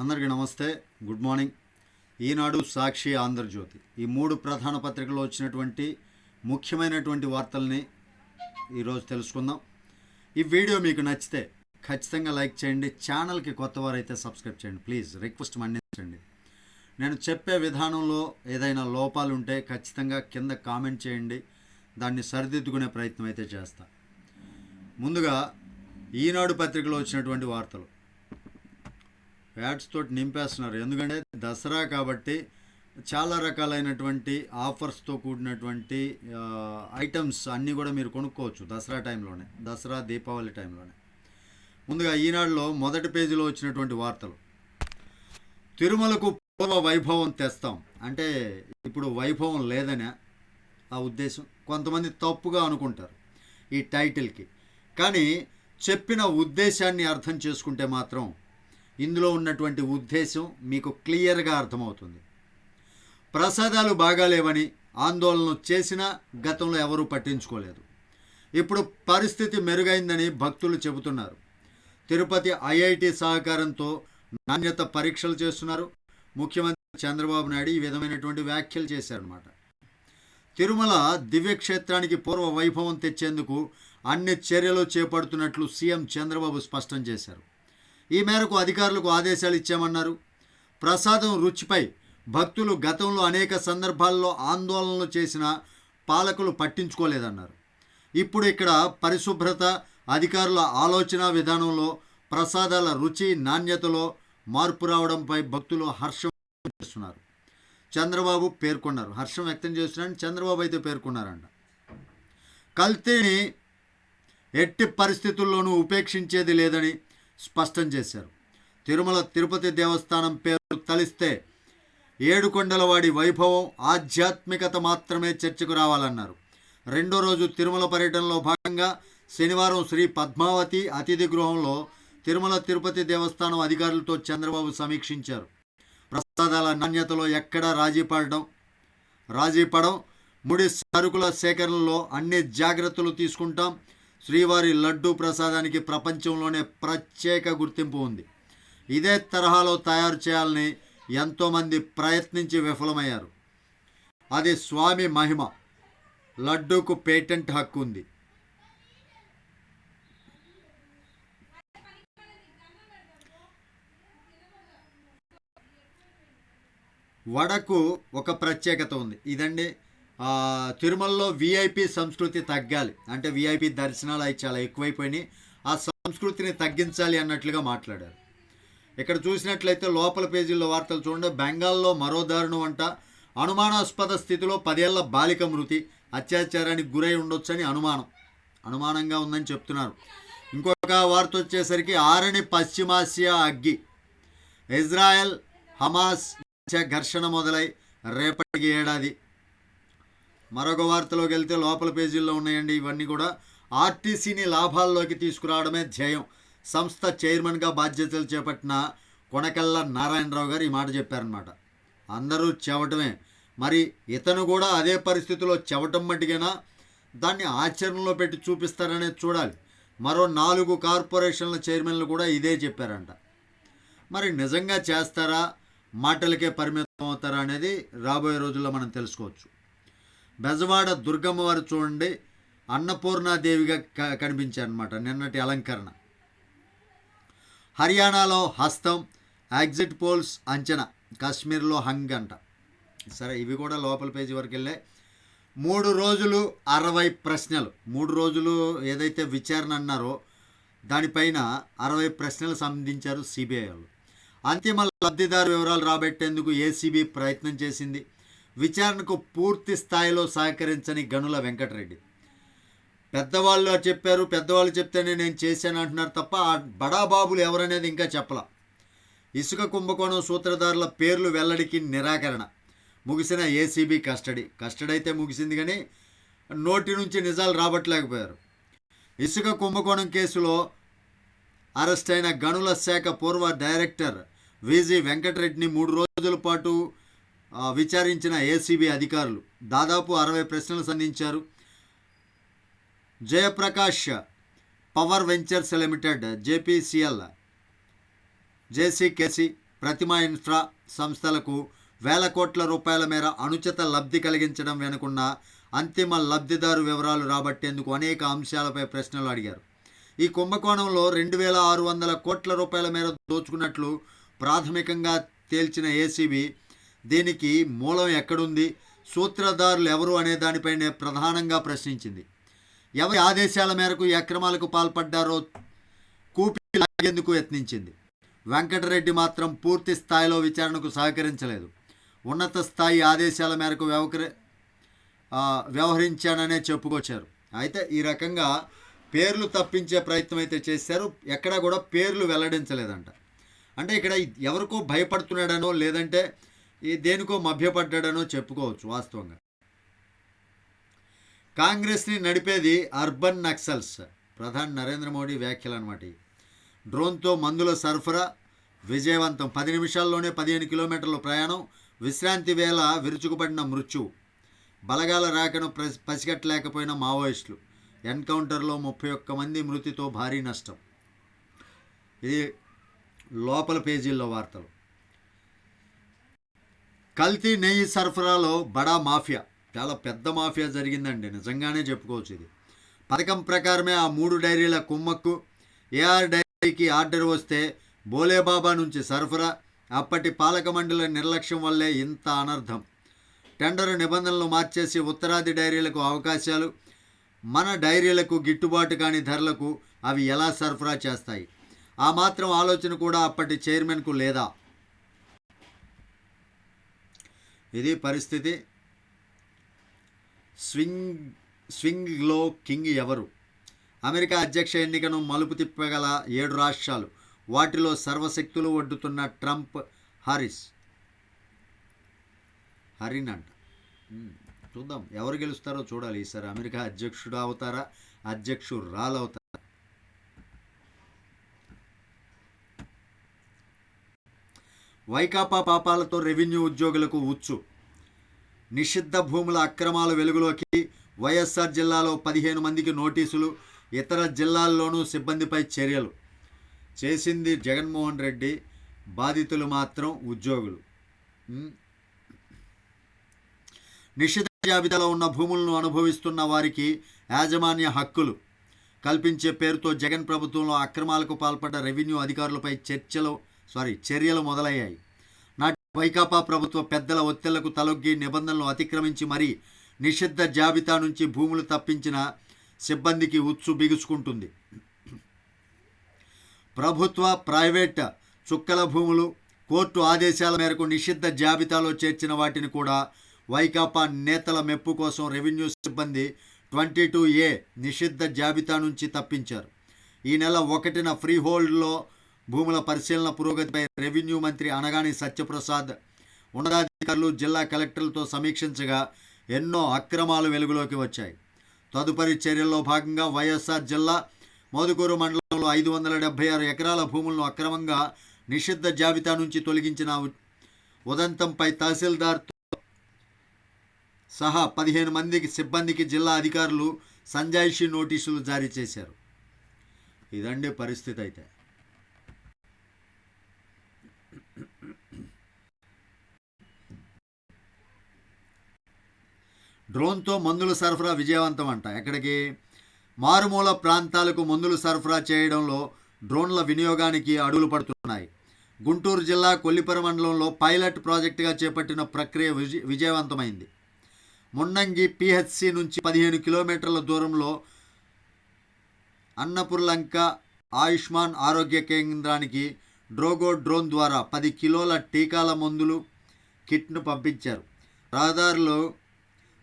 అందరికీ నమస్తే good morning. Eenadu Sakshi Andhra Jyothi. ఈ మూడు ప్రధాన పత్రికలు వచ్చినటువంటి ముఖ్యమైనటువంటి వార్తల్ని ఈరోజు తెలుసుకుందాం. ఈ వీడియో మీకు నచ్చితే ఖచ్చితంగా లైక్ చేయండి ఛానల్కి కొత్త వారైతే సబ్స్క్రైబ్ చేయండి. ప్లీజ్ రిక్వెస్ట్ మన్నించండి. నేను చెప్పే విధానంలో ఏదైనా లోపాలు ఉంటే ఖచ్చితంగా కింద కామెంట్ చేయండి. దాన్ని సరిదిద్దుకునే ప్రయత్నం అయితే చేస్తా. ముందుగా ఈనాడు పత్రికలో వచ్చినటువంటి వార్తలు. యాడ్స్ తోటి నింపేస్తున్నారు. ఎందుకంటే దసరా కాబట్టి చాలా రకాలైనటువంటి ఆఫర్స్తో కూడినటువంటి ఐటమ్స్ అన్నీ కూడా మీరు కొనుక్కోవచ్చు దసరా టైంలోనే దసరా దీపావళి టైంలోనే. ముందుగా ఈనాడులో మొదటి పేజీలో వచ్చినటువంటి వార్తలు. తిరుమలకు పూర్వ వైభవం తెస్తాం. అంటే ఇప్పుడు వైభవం లేదనే ఆ ఉద్దేశం. కొంతమంది తప్పుగా అనుకుంటారు ఈ టైటిల్కి. కానీ చెప్పిన ఉద్దేశాన్ని అర్థం చేసుకుంటే మాత్రం ఇందులో ఉన్నటువంటి ఉద్దేశం మీకు క్లియర్గా అర్థమవుతుంది. ప్రసాదాలు బాగాలేవని ఆందోళన చేసినా గతంలో ఎవరూ పట్టించుకోలేదు. ఇప్పుడు పరిస్థితి మెరుగైందని భక్తులు చెబుతున్నారు. తిరుపతి ఐఐటి సహకారంతో నాణ్యత పరీక్షలు చేస్తున్నారు. ముఖ్యమంత్రి చంద్రబాబు నాయుడు ఈ విధమైనటువంటి వ్యాఖ్యలు చేశారన్నమాట. తిరుమల దివ్యక్షేత్రానికి పూర్వ వైభవం తెచ్చేందుకు అన్ని చర్యలు చేపడుతున్నట్లు సీఎం చంద్రబాబు స్పష్టం చేశారు. ఈ మేరకు అధికారులకు ఆదేశాలు ఇచ్చామన్నారు. ప్రసాదం రుచిపై భక్తులు గతంలో అనేక సందర్భాల్లో ఆందోళనలు చేసిన పాలకులు పట్టించుకోలేదన్నారు. ఇప్పుడు ఇక్కడ పరిశుభ్రత అధికారుల ఆలోచన విధానంలో ప్రసాదాల రుచి నాణ్యతలో మార్పు రావడంపై భక్తులు హర్షం చేస్తున్నారు. చంద్రబాబు పేర్కొన్నారు. హర్షం వ్యక్తం చేస్తున్నారని చంద్రబాబు అయితే పేర్కొన్నారంట. కల్తీని ఎట్టి పరిస్థితుల్లోనూ ఉపేక్షించేది లేదని స్పష్టం చేశారు. తిరుమల తిరుపతి దేవస్థానం పేరు తలిస్తే ఏడుకొండలవాడి వైభవం ఆధ్యాత్మికత మాత్రమే చర్చకు రావాలన్నారు. రెండో రోజు తిరుమల పర్యటనలో భాగంగా శనివారం శ్రీ పద్మావతి అతిథి గృహంలో తిరుమల తిరుపతి దేవస్థానం అధికారులతో చంద్రబాబు సమీక్షించారు. ప్రసాదాల నాణ్యతలో ఎక్కడా రాజీ పడడం రాజీ పడం ముడి సరుకుల సేకరణలో అన్ని జాగ్రత్తలు తీసుకుంటాం శ్రీవారి లడ్డూ ప్రసాదానికి ప్రపంచంలోనే ప్రత్యేక గుర్తింపు ఉంది. ఇదే తరహాలో తయారు చేయాలని ఎంతోమంది ప్రయత్నించి విఫలమయ్యారు. అది స్వామి మహిమ. లడ్డూకు పేటెంట్ హక్కు ఉంది. వడకు ఒక ప్రత్యేకత ఉంది. ఇదండి తిరుమలలో విఐపి సంస్కృతి తగ్గాలి. అంటే విఐపి దర్శనాలు అవి చాలా ఎక్కువైపోయినాయి. ఆ సంస్కృతిని తగ్గించాలి అన్నట్లుగా మాట్లాడారు. ఇక్కడ చూసినట్లయితే లోపల పేజీల్లో వార్తలు చూడండి. బెంగాల్లో మరో దారుణం అంట. అనుమానాస్పద స్థితిలో పదేళ్ళ బాలిక మృతి. అత్యాచారానికి గురై ఉండొచ్చని అనుమానం. అనుమానంగా ఉందని చెప్తున్నారు. ఇంకొక వార్త వచ్చేసరికి ఆరని పశ్చిమాసియా అగ్గి. ఇజ్రాయెల్ హమాస్ ఘర్షణ మొదలై రేపటికి ఏడాది. మరొక వార్తలోకి వెళ్తే లోపల పేజీల్లో ఉన్నాయండి. ఇవన్నీ కూడా ఆర్టీసీని లాభాల్లోకి తీసుకురావడమే ధ్యేయం. సంస్థ చైర్మన్గా బాధ్యతలు చేపట్టిన కొనకల్ల నారాయణరావు గారు ఈ మాట చెప్పారనమాట అందరూ చెవటమే. మరి ఇతను కూడా అదే పరిస్థితిలో చెవటం మట్టిగైనా దాన్ని ఆచరణలో పెట్టి చూపిస్తారనేది చూడాలి. మరో నాలుగు కార్పొరేషన్ల చైర్మన్లు కూడా ఇదే చెప్పారంట. మరి నిజంగా చేస్తారా? మాటలకే పరిమితం అవుతారా అనేది రాబోయే రోజుల్లో మనం తెలుసుకోవచ్చు. బెజవాడ దుర్గమ్మ వారు చూడండి అన్నపూర్ణాదేవిగా క కనిపించారనమాట నిన్నటి అలంకరణ. హర్యానాలో హస్తం ఎగ్జిట్ పోల్స్ అంచనా కాశ్మీర్లో హంగ్ అంట. సరే ఇవి కూడా లోపల పేజీ వరకు వెళ్ళాయి మూడు రోజులు అరవై ప్రశ్నలు. మూడు రోజులు ఏదైతే విచారణ అన్నారో దానిపైన అరవై ప్రశ్నలు సంధించారు సిబిఐ వాళ్ళు. అంతిమ లబ్ధిదారు వివరాలు రాబట్టేందుకు ఏసీబీ ప్రయత్నం చేసింది. విచారణకు పూర్తి స్థాయిలో సహకరించని గనుల వెంకటరెడ్డి. పెద్దవాళ్ళు చెప్పారు పెద్దవాళ్ళు చెప్తేనే నేను చేశాను అంటున్నారు తప్ప ఆ బడాబాబులు ఎవరనేది ఇంకా చెప్పలా. ఇసుక కుంభకోణం సూత్రధారుల పేర్లు వెల్లడికి నిరాకరణ. ముగిసిన ఏసీబీ కస్టడీ. కస్టడీ అయితే ముగిసింది కానీ నోటి నుంచి నిజాలు రాబట్టలేకపోయారు. ఇసుక కుంభకోణం కేసులో అరెస్ట్ అయిన గనుల శాఖ పూర్వ డైరెక్టర్ విజి వెంకటరెడ్డిని మూడు రోజుల పాటు విచారించిన ఏసీబీ అధికారులు. దాదాపు అరవై ప్రశ్నలు సంధించారు. Jaiprakash power ventures limited JPCL JCKC Pratima infra సంస్థలకు వేల కోట్ల రూపాయల మేర అనుచిత లబ్ధి కలిగించడం వెనుకున్న అంతిమ లబ్ధిదారు వివరాలు రాబట్టేందుకు అనేక అంశాలపై ప్రశ్నలు అడిగారు. ఈ కుంభకోణంలో రెండు వేల ఆరు వందల కోట్ల రూపాయల మేర దోచుకున్నట్లు ప్రాథమికంగా తేల్చిన ఏసీబీ దీనికి మూలం ఎక్కడుంది? సూత్రధారులు ఎవరు అనే దానిపైనే ప్రధానంగా ప్రశ్నించింది. ఎవరి ఆదేశాల మేరకు ఈ అక్రమాలకు పాల్పడ్డారో కూపి లాగేందుకు యత్నించింది. వెంకటరెడ్డి మాత్రం పూర్తి స్థాయిలో విచారణకు సహకరించలేదు. ఉన్నత స్థాయి ఆదేశాల మేరకు వ్యవకరి వ్యవహరించాననే చెప్పుకొచ్చారు. అయితే ఈ రకంగా పేర్లు తప్పించే ప్రయత్నం అయితే చేశారు. ఎక్కడా కూడా పేర్లు వెల్లడించలేదంట. అంటే ఇక్కడ ఎవరికో భయపడుతున్నాడనో లేదంటే ఈ దేనికో మభ్యపడ్డాడనో చెప్పుకోవచ్చు వాస్తవంగా. కాంగ్రెస్ని నడిపేది అర్బన్ నక్సల్స్. ప్రధాని నరేంద్ర మోడీ వ్యాఖ్యలు అనమాట డ్రోన్తో మందుల సరఫరా విజయవంతం. పది నిమిషాల్లోనే పదిహేను కిలోమీటర్ల ప్రయాణం. విశ్రాంతి వేళ విరుచుకుపడిన మృత్యువు బలగాల రాకను పసిగట్టలేకపోయిన మావోయిస్టులు. ఎన్కౌంటర్లో ముప్పై ఒక్క మంది మృతితో భారీ నష్టం. ఇది లోపల పేజీల్లో వార్తలు. కల్తీ నెయ్యి సరఫరాలో బడా మాఫియా. చాలా పెద్ద మాఫియా జరిగిందండి. నిజంగానే చెప్పుకోవచ్చు ఇది. పథకం ప్రకారమే ఆ మూడు డైరీల కుమ్మక్కు ఏఆర్ డైరీకి ఆర్డర్ వస్తే బోలేబాబా నుంచి సరఫరా అప్పటి పాలక మండలి నిర్లక్ష్యం వల్లే ఇంత అనర్థం. టెండర్ నిబంధనలు మార్చేసి ఉత్తరాది డైరీలకు అవకాశాలు మన డైరీలకు గిట్టుబాటు కాని ధరలకు అవి ఎలా సరఫరా చేస్తాయి? ఆ మాత్రం ఆలోచన కూడా అప్పటి చైర్మన్కు లేదా? ఇది పరిస్థితి స్వింగ్ స్వింగ్లో కింగ్ ఎవరు? అమెరికా అధ్యక్ష ఎన్నికను మలుపు తిప్పగల ఏడు రాష్ట్రాలు. వాటిలో సర్వశక్తులు ఒడ్డుతున్న ట్రంప్ హారిస్. హరిన్ అంట. చూద్దాం. ఎవరు గెలుస్తారో చూడాలి. ఈసారి అమెరికా అధ్యక్షుడు అవుతారా? అధ్యక్షురాలు అవుతారా? వైకాపా పాపాలతో రెవెన్యూ ఉద్యోగులకు ఉచ్చు నిషిద్ధ భూముల అక్రమాల వెలుగులోకి వైఎస్ఆర్ జిల్లాలో పదిహేను మందికి నోటీసులు ఇతర జిల్లాల్లోనూ సిబ్బందిపై చర్యలు. చేసింది జగన్మోహన్ రెడ్డి బాధితులు మాత్రం ఉద్యోగులు. నిషిద్ధ జాబితాలో ఉన్న భూములను అనుభవిస్తున్న వారికి యాజమాన్య హక్కులు. కల్పించే పేరుతో జగన్ ప్రభుత్వంలో అక్రమాలకు పాల్పడ్డ రెవెన్యూ అధికారులపై చర్చలు సారీ చర్యలు మొదలయ్యాయి. నాటి వైకాపా ప్రభుత్వ పెద్దల ఒత్తిళ్ళకు తలొగ్గి నిబంధనలు అతిక్రమించి మరీ నిషిద్ధ జాబితా నుంచి భూములు తప్పించిన సిబ్బందికి ఉచ్చు బిగుసుకుంటుంది. ప్రభుత్వ ప్రైవేట్ చుక్కల భూములు కోర్టు ఆదేశాల మేరకు నిషిద్ధ జాబితాలో చేర్చిన వాటిని కూడా వైకాపా నేతల మెప్పు కోసం రెవెన్యూ సిబ్బంది ట్వంటీ టూ ఏ నిషిద్ధ జాబితా నుంచి తప్పించారు. ఈ నెల ఒకటిన ఫ్రీ హోల్డ్లో భూముల పరిశీలన పురోగతిపై రెవెన్యూ మంత్రి అనగాని సత్యప్రసాద్ ఉన్నతాధికారులు జిల్లా కలెక్టర్లతో సమీక్షించగా ఎన్నో అక్రమాలు వెలుగులోకి వచ్చాయి. తదుపరి చర్యల్లో భాగంగా వైఎస్ఆర్ జిల్లా మోదుకూరు మండలంలో ఐదు వందల డెబ్బై ఆరు ఎకరాల భూములను అక్రమంగా నిషిద్ధ జాబితా నుంచి తొలగించిన ఉదంతంపై తహసీల్దార్తో సహా పదిహేను మందికి సిబ్బందికి జిల్లా అధికారులు సంజాయిషి నోటీసులు జారీ చేశారు. ఇదండి పరిస్థితి అయితే. డ్రోన్తో మందుల సరఫరా విజయవంతం అంట ఎక్కడికి? మారుమూల ప్రాంతాలకు మందులు సరఫరా చేయడంలో డ్రోన్ల వినియోగానికి అడుగులు పడుతున్నాయి. గుంటూరు జిల్లా కొల్లిపర మండలంలో పైలట్ ప్రాజెక్టుగా చేపట్టిన ప్రక్రియ విజ విజయవంతమైంది. మున్నంగి పిహెచ్సి నుంచి పదిహేను కిలోమీటర్ల దూరంలో అన్నపుర్లంక ఆయుష్మాన్ ఆరోగ్య కేంద్రానికి డ్రోగో డ్రోన్ ద్వారా పది కిలోల టీకాల మందులు కిట్ను పంపించారు. రహదారిలో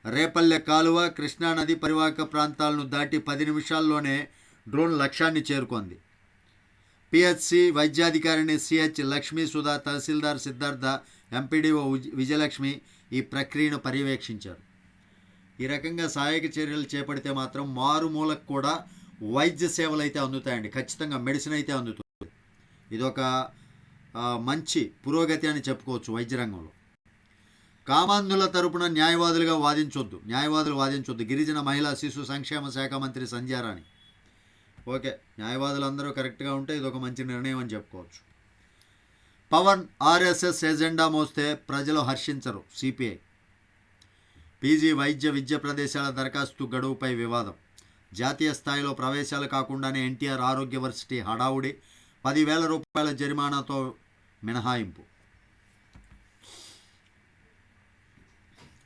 రేపల్లె కాలువ కృష్ణానది పరివాహక ప్రాంతాలను దాటి పది నిమిషాల్లోనే డ్రోన్ లక్ష్యాన్ని చేరుకుంది. పిహెచ్సి వైద్యాధికారిని సిహెచ్ లక్ష్మీ సుధా తహసీల్దార్ సిద్ధార్థ ఎంపీడీఓ విజయలక్ష్మి ఈ ప్రక్రియను పర్యవేక్షించారు. ఈ రకంగా సహాయక చర్యలు చేపడితే మాత్రం మారుమూలకు కూడా వైద్య సేవలు అయితే అందుతాయండి. ఖచ్చితంగా మెడిసిన్ అయితే అందుతుంది. ఇదొక మంచి పురోగతి అని చెప్పుకోవచ్చు వైద్య రంగంలో. కామాంధుల తరపున న్యాయవాదులుగా వాదించొద్దు. న్యాయవాదులు వాదించొద్దు. గిరిజన మహిళా శిశు సంక్షేమ శాఖ మంత్రి సంధ్యారాణి ఓకే న్యాయవాదులు అందరూ కరెక్ట్గా ఉంటే ఇది ఒక మంచి నిర్ణయం అని చెప్పుకోవచ్చు. పవన్ ఆర్ఎస్ఎస్ ఎజెండా మోస్తే ప్రజలు హర్షించరు. సిపిఐ. పీజీ వైద్య విద్య ప్రదేశాల దరఖాస్తు గడువుపై వివాదం. జాతీయ స్థాయిలో ప్రవేశాలు కాకుండానే ఎన్టీఆర్ ఆరోగ్య వర్సిటీ హడావుడి. పదివేల రూపాయల జరిమానాతో మినహాయింపు.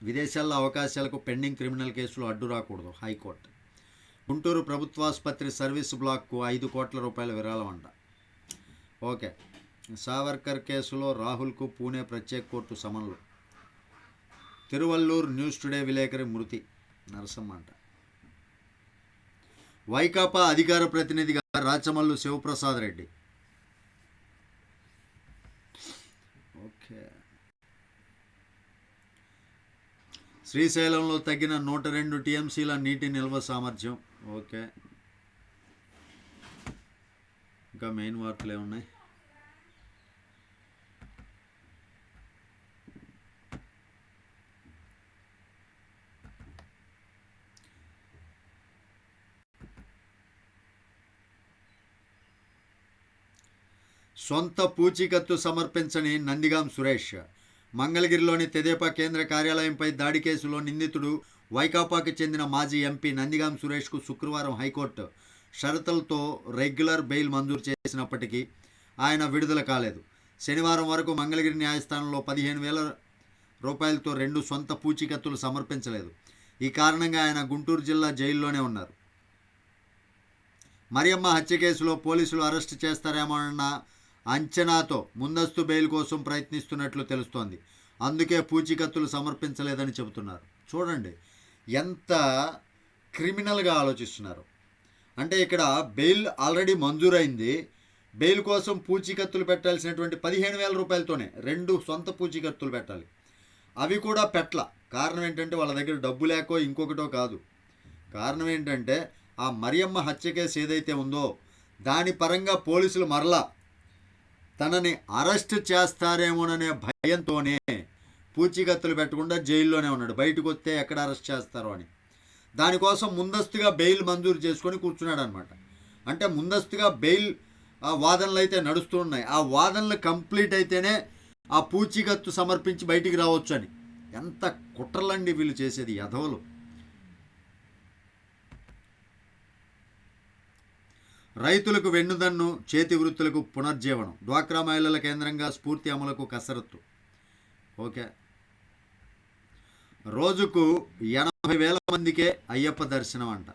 విదేశాల్లో అవకాశాలకు పెండింగ్ క్రిమినల్ కేసులు అడ్డు రాకూడదు హైకోర్టు. గుంటూరు ప్రభుత్వాసుపత్రి సర్వీస్ బ్లాక్కు ఐదు కోట్ల రూపాయల విరాళం అంట ఓకే. సావర్కర్ కేసులో రాహుల్కు పూణే ప్రత్యేక కోర్టు సమన్లు. తిరువల్లూరు న్యూస్ టుడే విలేకరి మృతి. నరసమ్మ అంట వైకాపా అధికార ప్రతినిధిగా రాచమల్లు శివప్రసాద్ రెడ్డి ఓకే శ్రీశైలంలో తగ్గిన నూట రెండు టీఎంసీల నీటి నిల్వ సామర్థ్యం. ఓకే. ఇంకా మెయిన్ వార్తలు ఏమున్నాయి? సొంత పూచీకత్తు సమర్పించని నందిగాం సురేష్. మంగళగిరిలోని తెదేపా కేంద్ర కార్యాలయంపై దాడి కేసులో నిందితుడు వైకాపాకి చెందిన మాజీ ఎంపీ నందిగాం సురేష్కు శుక్రవారం హైకోర్టు షరతులతో రెగ్యులర్ బెయిల్ మంజూరు చేసినప్పటికీ ఆయన విడుదల కాలేదు. శనివారం వరకు మంగళగిరి న్యాయస్థానంలో పదిహేను వేల రూపాయలతో రెండు సొంత పూచీకత్తులు సమర్పించలేదు. ఈ కారణంగా ఆయన గుంటూరు జిల్లా జైల్లోనే ఉన్నారు. మరియమ్మ హత్య కేసులో పోలీసులు అరెస్టు చేస్తారేమోనన్న అంచనాతో ముందస్తు బెయిల్ కోసం ప్రయత్నిస్తున్నట్లు తెలుస్తోంది. అందుకే పూచీకత్తులు సమర్పించలేదని చెబుతున్నారు. చూడండి ఎంత క్రిమినల్గా ఆలోచిస్తున్నారు. అంటే ఇక్కడ బెయిల్ ఆల్రెడీ మంజూరైంది. బెయిల్ కోసం పూచీకత్తులు పెట్టాల్సినటువంటి పదిహేను వేల రూపాయలతోనే రెండు సొంత పూచీకత్తులు పెట్టాలి. అవి కూడా పెట్టల. కారణం ఏంటంటే వాళ్ళ దగ్గర డబ్బు లేకో ఇంకొకటో కాదు. కారణం ఏంటంటే ఆ మరియమ్మ హత్య కేసు ఏదైతే ఉందో దాని పరంగా పోలీసులు మరలా తనని అరెస్ట్ చేస్తారేమోననే భయంతోనే పూచీకత్తులు పెట్టకుండా జైల్లోనే ఉన్నాడు. బయటకు వస్తే ఎక్కడ అరెస్ట్ చేస్తారో అని. దానికోసం ముందస్తుగా బెయిల్ మంజూరు చేసుకొని కూర్చున్నాడు అనమాట అంటే ముందస్తుగా బెయిల్ ఆ వాదనలు అయితే నడుస్తున్నాయి ఆ వాదనలు కంప్లీట్ అయితేనే ఆ పూచీకత్తు సమర్పించి బయటికి రావచ్చు అని. ఎంత కుట్రలండి వీళ్ళు చేసేది యధవలు రైతులకు వెన్నుదన్ను చేతి వృత్తులకు పునర్జీవనం. డ్వాక్రా మహిళల కేంద్రంగా స్ఫూర్తి అమలుకు కసరత్తు. ఓకే. రోజుకు ఎనభై వేల మందికే అయ్యప్ప దర్శనం అంట.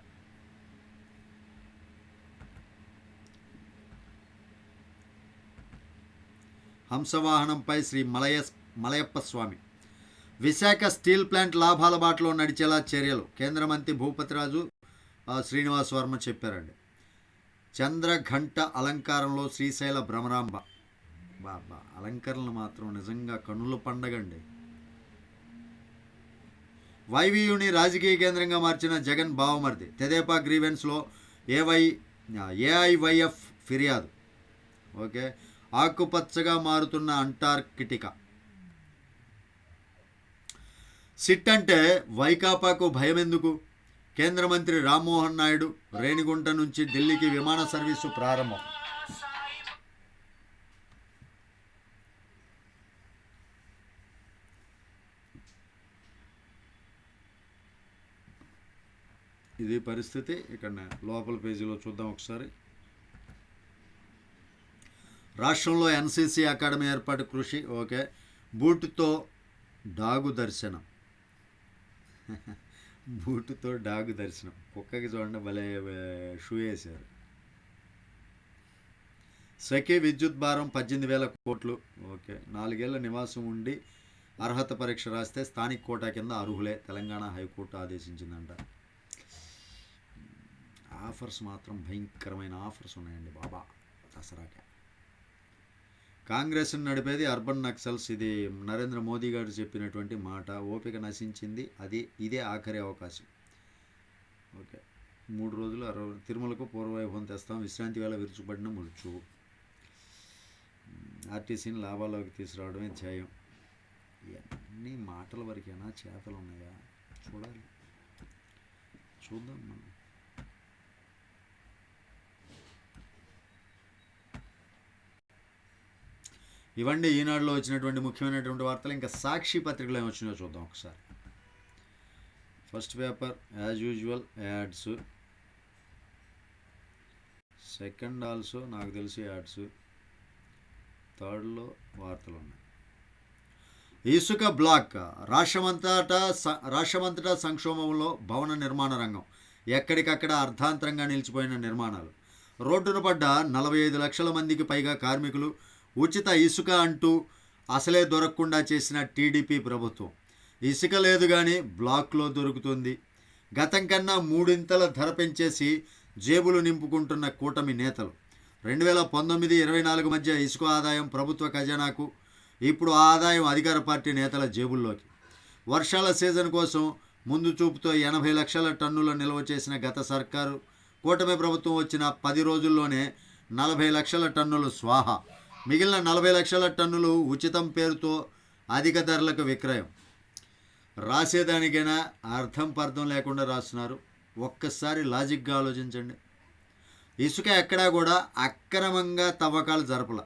హంసవాహనంపై శ్రీ మలయ మలయప్ప స్వామి. విశాఖ స్టీల్ ప్లాంట్ లాభాల బాటలో నడిచేలా చర్యలు. కేంద్ర మంత్రి భూపతిరాజు శ్రీనివాస్ వర్మ చెప్పారండి. చంద్రఘంట అలంకారంలో శ్రీశైల భ్రమరాంబ. బాబా అలంకరణలు మాత్రం నిజంగా కనుల పండగండి. వైవీయుని రాజకీయ కేంద్రంగా మార్చిన జగన్ బావమర్ది. తెదేపా గ్రీవెన్స్లో ఏవై ఏఐవైఎఫ్ ఫిర్యాదు. ఓకే? ఆకుపచ్చగా మారుతున్న అంటార్కిటికా. సిట్ అంటే వైకాపాకు భయం ఎందుకు కేంద్ర మంత్రి రామ్మోహన్ నాయుడు రేణిగుంట నుంచి ఢిల్లీకి విమాన సర్వీసు ప్రారంభం. ఇది పరిస్థితి. ఇక్కడ లోపల పేజీలో చూద్దాం ఒకసారి. రాష్ట్రంలో ఎన్సీసీ అకాడమీ ఏర్పాటు కృషి. ఓకే. బూట్తో డాగు దర్శనం. బూటుతో డాగ్ దర్శనం. కుక్కకి చూడండి భలే షూ వేశారు. సఖీ విద్యుత్ భారం పద్దెనిమిది వేల కోట్లు. ఓకే. నాలుగేళ్ళ నివాసం ఉండి అర్హత పరీక్ష రాస్తే స్థానిక కోటా కింద అర్హులే తెలంగాణ హైకోర్టు ఆదేశించిందంట. ఆఫర్స్ మాత్రం భయంకరమైన ఆఫర్స్ ఉన్నాయండి బాబా. దసరాకే. కాంగ్రెస్ను నడిపేది అర్బన్ నక్సల్స్. ఇది నరేంద్ర మోదీ గారు చెప్పినటువంటి మాట. ఓపిక నశించింది. అది ఇదే ఆఖరి అవకాశం. ఓకే. మూడు రోజులు అరవై తిరుమలకు పూర్వవైభవం తెస్తాం. విశ్రాంతి వేళ విరుచుబడిన ముడుచు ఆర్టీసీని లాభాల్లోకి తీసుకురావడమే ధ్యేయం. ఇవన్నీ మాటల వరకేనా? చేతలు ఉన్నాయా చూడాలి. చూద్దాం మనం. ఇవన్నీ ఈనాడులో వచ్చినటువంటి ముఖ్యమైనటువంటి వార్తలు ఇంకా సాక్షి పత్రికలో ఏమి వచ్చినాయో చూద్దాం ఒకసారి. First paper as usual ads second also నాకు తెలిసి యాడ్స్ థర్డ్లో వార్తలు ఉన్నాయి. ఇసుక బ్లాక్. రాష్ట్రమంతటా స- రాష్ట్రమంతటా సంక్షోభంలో భవన నిర్మాణ రంగం. ఎక్కడికక్కడ అర్ధాంతరంగా నిలిచిపోయిన నిర్మాణాలు. రోడ్డున పడ్డ నలభై ఐదు లక్షల మందికి పైగా కార్మికులు ఉచిత ఇసుక అంటూ అసలే దొరకకుండా చేసిన టీడీపీ ప్రభుత్వం. ఇసుక లేదు కానీ బ్లాక్లో దొరుకుతుంది. గతం కన్నా మూడింతల ధర పెంచేసి జేబులు నింపుకుంటున్న కూటమి నేతలు. రెండు వేల పంతొమ్మిది ఇరవై నాలుగు మధ్య ఇసుక ఆదాయం ప్రభుత్వ ఖజానాకు ఇప్పుడు ఆ ఆదాయం అధికార పార్టీ నేతల జేబుల్లోకి. వర్షాల సీజన్ కోసం ముందు చూపుతో ఎనభై లక్షల టన్నుల నిల్వ చేసిన గత సర్కారు కూటమి ప్రభుత్వం వచ్చిన పది రోజుల్లోనే నలభై లక్షల టన్నులు స్వాహా. మిగిలిన నలభై లక్షల టన్నులు ఉచితం పేరుతో అధిక ధరలకు విక్రయం. రాసేదానికైనా అర్థం పర్థం లేకుండా రాస్తున్నారు. ఒక్కసారి లాజిక్గా ఆలోచించండి. ఇసుక ఎక్కడా కూడా అక్రమంగా తవ్వకాలు జరపల.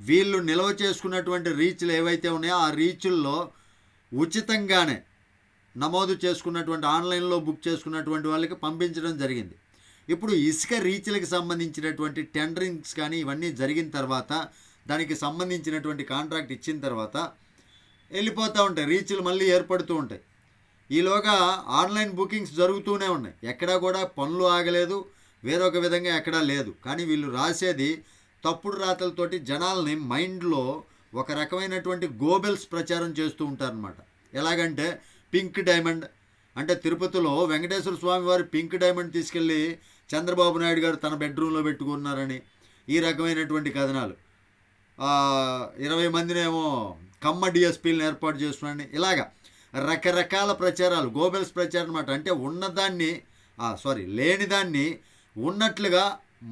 వీళ్ళు నిల్వ చేసుకున్నటువంటి రీచ్లు ఏవైతే ఉన్నాయో ఆ రీచుల్లో ఉచితంగానే నమోదు చేసుకున్నటువంటి ఆన్లైన్లో బుక్ చేసుకున్నటువంటి వాళ్ళకి పంపించడం జరిగింది. ఇప్పుడు ఇసుక రీచ్లకు సంబంధించినటువంటి టెండరింగ్స్ కానీ ఇవన్నీ జరిగిన తర్వాత దానికి సంబంధించినటువంటి కాంట్రాక్ట్ ఇచ్చిన తర్వాత వెళ్ళిపోతూ ఉంటాయి. రీచ్లు మళ్ళీ ఏర్పడుతూ ఉంటాయి. ఈలోగా ఆన్లైన్ బుకింగ్స్ జరుగుతూనే ఉన్నాయి. ఎక్కడా కూడా పనులు ఆగలేదు. వేరొక విధంగా ఎక్కడా లేదు. కానీ వీళ్ళు రాసేది తప్పుడు రాతలతోటి జనాల్ని మైండ్లో ఒక రకమైనటువంటి గోబెల్స్ ప్రచారం చేస్తూ ఉంటారనమాట ఎలాగంటే పింక్ డైమండ్ అంటే తిరుపతిలో వెంకటేశ్వర స్వామి వారి పింక్ డైమండ్ తీసుకెళ్ళి చంద్రబాబు నాయుడు గారు తన బెడ్రూమ్లో పెట్టుకున్నారని ఈ రకమైనటువంటి కథనాలు. ఇరవై మందినేమో కమ్మ డిఎస్పీలను ఏర్పాటు చేస్తున్నారని ఇలాగా రకరకాల ప్రచారాలు గోబెల్స్ ప్రచారం అనమాట అంటే ఉన్నదాన్ని సారీ లేనిదాన్ని ఉన్నట్లుగా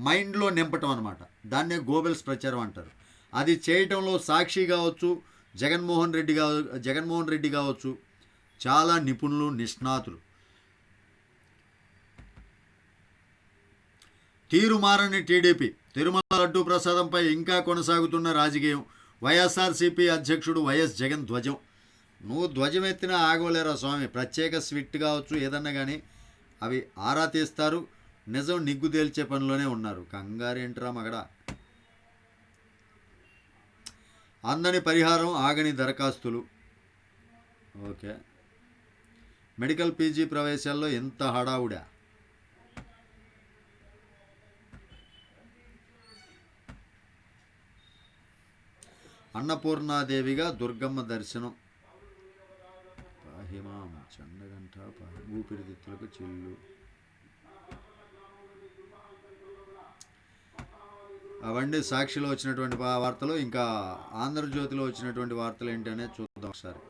మైండ్లో నింపటం అనమాట దాన్నే గోబెల్స్ ప్రచారం అంటారు. అది చేయటంలో సాక్షి కావచ్చు జగన్మోహన్ రెడ్డి కావచ్చు జగన్మోహన్ రెడ్డి కావచ్చు చాలా నిపుణులు నిష్ణాతులు. తీరు మారని టీడీపీ తిరుమల లడ్డూ ప్రసాదంపై ఇంకా కొనసాగుతున్న రాజకీయం. వైఎస్ఆర్సీపీ అధ్యక్షుడు వైఎస్ జగన్ ధ్వజం. నువ్వు ధ్వజం ఎత్తినా ఆగోలేరా స్వామి? ప్రత్యేక స్విట్ కావచ్చు ఏదన్నా కానీ అవి ఆరా తీస్తారు. నిజం నిగ్గు తేల్చే పనిలోనే ఉన్నారు. కంగారేంట్రా మగడ? అందని పరిహారం ఆగని దరఖాస్తులు. ఓకే. మెడికల్ పీజీ ప్రవేశాల్లో ఎంత హడావుడా? అన్నపూర్ణాదేవిగా దుర్గమ్మ దర్శనం. పాహిమాం చండగంట ఊపిరితిత్తులకు చెల్లు. అవన్నీ సాక్షిలో వచ్చినటువంటి వార్తలు ఇంకా ఆంధ్రజ్యోతిలో వచ్చినటువంటి వార్తలు ఏంటనే చూద్దాం ఒకసారి.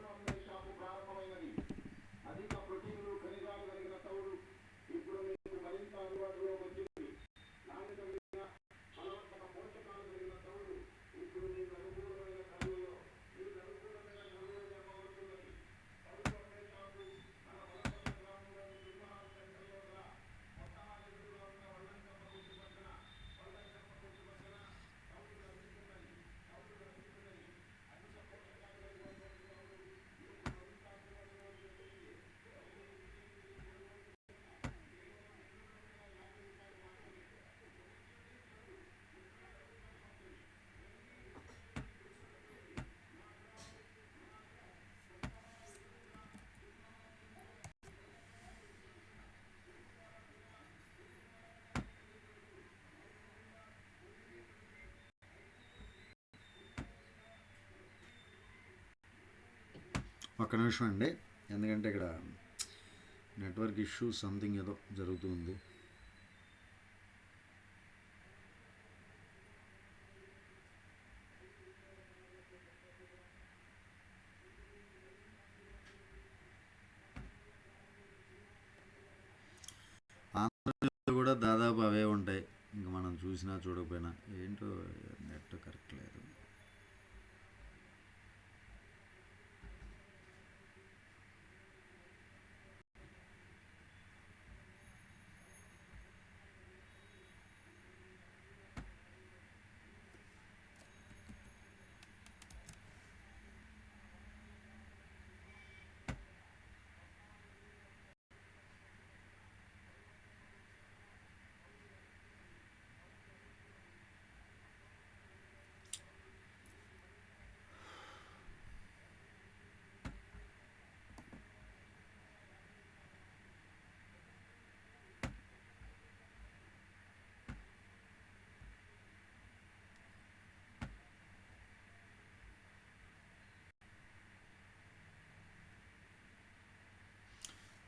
ఒక్క నిమిషం అండి. ఎందుకంటే ఇక్కడ నెట్వర్క్ ఇష్యూ సంథింగ్ ఏదో జరుగుతుంది. ఆంధ్రప్రదేశ్లో కూడా దాదాపు అవే ఉంటాయి. ఇంకా మనం చూసినా చూడకపోయినా. ఏంటో నెట్ కరెక్ట్ లేదు.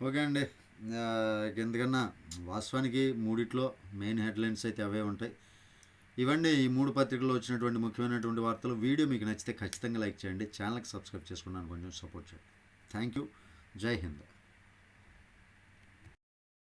ఓకే అండి. ఎందుకన్నా వాస్తవానికి మూడిట్లో మెయిన్ హెడ్లైన్స్ అయితే అవే ఉంటాయి. ఇవన్నీ ఈ మూడు పత్రికల్లో వచ్చినటువంటి ముఖ్యమైనటువంటి వార్తలు. వీడియో మీకు నచ్చితే ఖచ్చితంగా లైక్ చేయండి. ఛానల్కి సబ్స్క్రైబ్ చేసుకున్నాను కొంచెం సపోర్ట్ చేయండి. థ్యాంక్ యూ జై హింద్.